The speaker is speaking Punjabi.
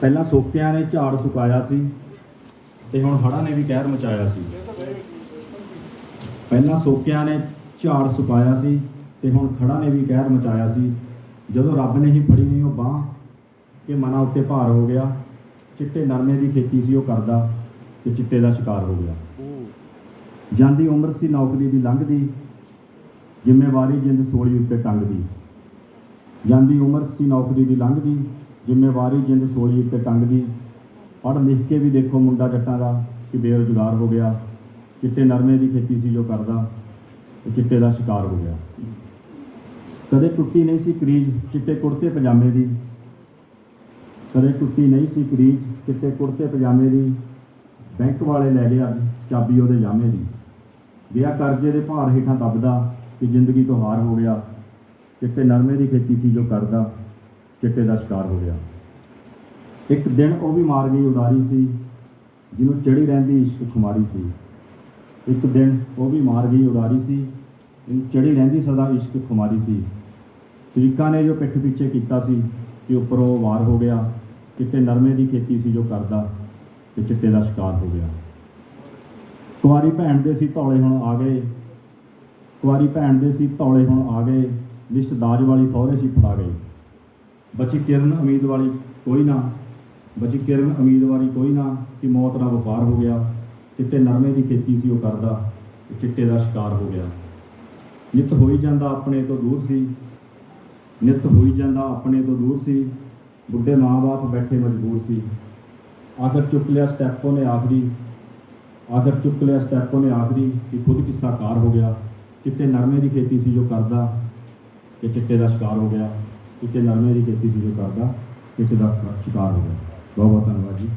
ਪਹਿਲਾਂ ਸੋਕਿਆਂ ਨੇ ਝਾੜ ਸੁਕਾਇਆ ਸੀ ਤੇ ਹੁਣ ਹੜ੍ਹਾਂ ਨੇ ਵੀ ਕਹਿਰ ਮਚਾਇਆ ਸੀ। ਪਹਿਲਾਂ ਸੋਕਿਆਂ ਨੇ ਝਾੜ ਸੁਕਾਇਆ ਸੀ ਤੇ ਹੁਣ ਖੜਾ ਨੇ ਵੀ ਕਹਿਰ ਮਚਾਇਆ ਸੀ। ਜਦੋਂ ਰੱਬ ਨੇ ਹੀ ਫੜੀ ਨਹੀਂ ਉਹ ਬਾਹ ਕਿ ਮਨਾਂ ਉੱਤੇ ਭਾਰ ਹੋ ਗਿਆ, ਚਿੱਟੇ ਨਰਮੇ ਦੀ ਖੇਤੀ ਸੀ ਉਹ ਕਰਦਾ ਤੇ ਚਿੱਟੇ ਦਾ ਸ਼ਿਕਾਰ ਹੋ ਗਿਆ। ਜਾਂਦੀ ਉਮਰ ਸੀ ਨੌਕਰੀ ਦੀ ਲੰਘਦੀ, ਜ਼ਿੰਮੇਵਾਰੀ ਜਿੰਦ ਸੋਲੀ ਉੱਤੇ ਟੰਗਦੀ। ਜਾਂਦੀ ਉਮਰ ਸੀ ਨੌਕਰੀ ਦੀ ਲੰਘਦੀ ਜ਼ਿੰਮੇਵਾਰੀ ਜਿੰਦ ਸੋਲੀ ਟੰਗ ਦੀ ਪੜ੍ਹ ਲਿਖ ਕੇ ਵੀ ਦੇਖੋ ਮੁੰਡਾ ਜੱਟਾਂ ਦਾ ਕਿ ਬੇਰੁਜ਼ਗਾਰ ਹੋ ਗਿਆ, ਚਿੱਟੇ ਨਰਮੇ ਦੀ ਖੇਤੀ ਸੀ ਜੋ ਕਰਦਾ ਤੇ ਚਿੱਟੇ ਦਾ ਸ਼ਿਕਾਰ ਹੋ ਗਿਆ। ਕਦੇ ਟੁੱਟੀ ਨਹੀਂ ਸੀ ਕਰੀਜ, ਚਿੱਟੇ ਕੁੜਤੇ ਪਜਾਮੇ ਦੀ। ਕਦੇ ਟੁੱਟੀ ਨਹੀਂ ਸੀ ਕਰੀਜ, ਚਿੱਟੇ ਕੁੜਤੇ ਪਜਾਮੇ ਦੀ। ਬੈਂਕ ਵਾਲੇ ਲੈ ਗਏ ਅੱਜ ਚਾਬੀ ਉਹਦੇ ਜਾਮੇ ਦੀ। ਗਿਆ ਕਰਜ਼ੇ ਦੇ ਭਾਰ ਹੇਠਾਂ ਦੱਬਦਾ ਕਿ ਜ਼ਿੰਦਗੀ ਤੋਂ ਹਾਰ ਹੋ ਗਿਆ। ਚਿੱਟੇ ਨਰਮੇ ਦੀ ਖੇਤੀ ਸੀ ਜੋ ਕਰਦਾ। ਚਿੱਟੇ ਦਾ ਸ਼ਿਕਾਰ ਹੋ ਗਿਆ। ਇੱਕ ਦਿਨ ਉਹ ਵੀ ਮਾਰ ਗਈ, ਉਡਾਰੀ ਸੀ, ਜਿਹਨੂੰ ਚੜੀ ਰਹਿੰਦੀ, ਇਸ਼ਕ ਖੁਮਾਰੀ ਸੀ। ਇੱਕ ਦਿਨ ਉਹ ਵੀ ਮਾਰ ਗਈ, ਉਡਾਰੀ ਸੀ ਇਹਨੂੰ ਚੜੀ ਰਹਿੰਦੀ, ਸਦਾ ਇਸ਼ਕ ਖੁਮਾਰੀ ਸੀ। ਸ਼ਰੀਕਾਂ ਨੇ ਜੋ ਪਿੱਠ ਪਿੱਛੇ ਕੀਤਾ ਸੀ ਕਿ ਉੱਪਰੋਂ ਵਾਰ ਹੋ ਗਿਆ, ਚਿੱਟੇ ਨਰਮੇ ਦੀ ਖੇਤੀ ਸੀ ਜੋ ਕਰਦਾ, ਤੇ ਚਿੱਟੇ ਦਾ ਸ਼ਿਕਾਰ ਹੋ ਗਿਆ। ਕੁਆਰੀ ਭੈਣ ਦੇ ਸੀ ਧੌਲੇ ਹੁਣ ਆ ਗਏ। ਕੁਆਰੀ ਭੈਣ ਦੇ ਸੀ ਧੌਲੇ ਹੁਣ ਆ ਗਏ। ਲਿਸਟ ਦਾਜ ਵਾਲੀ ਸਹੁਰੇ ਸੀ ਫੜਾ ਗਏ। ਬਚੀ ਕਿਰਨ ਉਮੀਦ ਵਾਲੀ ਕੋਈ ਨਾ, ਬਚੀ ਕਿਰਨ ਉਮੀਦਵਾਰੀ ਕੋਈ ਨਾ ਕਿ ਮੌਤ ਨਾਲ ਵਪਾਰ ਹੋ ਗਿਆ, ਚਿੱਟੇ ਨਰਮੇ ਦੀ ਖੇਤੀ ਸੀ ਉਹ ਕਰਦਾ, ਤੇ ਚਿੱਟੇ ਦਾ ਸ਼ਿਕਾਰ ਹੋ ਗਿਆ। ਨਿਤ ਹੋਈ ਜਾਂਦਾ ਆਪਣੇ ਤੋਂ ਦੂਰ ਸੀ, ਨਿਤ ਹੋਈ ਜਾਂਦਾ ਆਪਣੇ ਤੋਂ ਦੂਰ ਸੀ, ਬੁੱਢੇ ਮਾਂ-ਬਾਪ ਬੈਠੇ ਮਜਬੂਰ ਸੀ। ਆਖਰ ਚੁੱਕ ਲਿਆ ਸਟੈਪ ਉਹਨੇ ਆਖਰੀ ਆਖਰ ਚੁੱਕ ਲਿਆ ਸਟੈਪ ਉਹਨੇ ਆਖਰੀ ਕਿ ਖੁਦ ਕਿੱਸਾਕਾਰ ਹੋ ਗਿਆ, ਚਿੱਟੇ ਨਰਮੇ ਦੀ ਖੇਤੀ ਸੀ ਜੋ ਕਰਦਾ ਕਿ ਚਿੱਟੇ ਦਾ ਸ਼ਿਕਾਰ ਹੋ ਗਿਆ। ਚਿੱਟੇ ਨਰਮੇ ਦੀ ਖੇਤੀ ਸੀ ਕਰਦਾ ਚਿੱਟੇ ਦਾ ਸ਼ਿਕਾਰ ਹੋ ਗਿਆ। ਬਹੁਤ ਬਹੁਤ ਧੰਨਵਾਦ ਜੀ।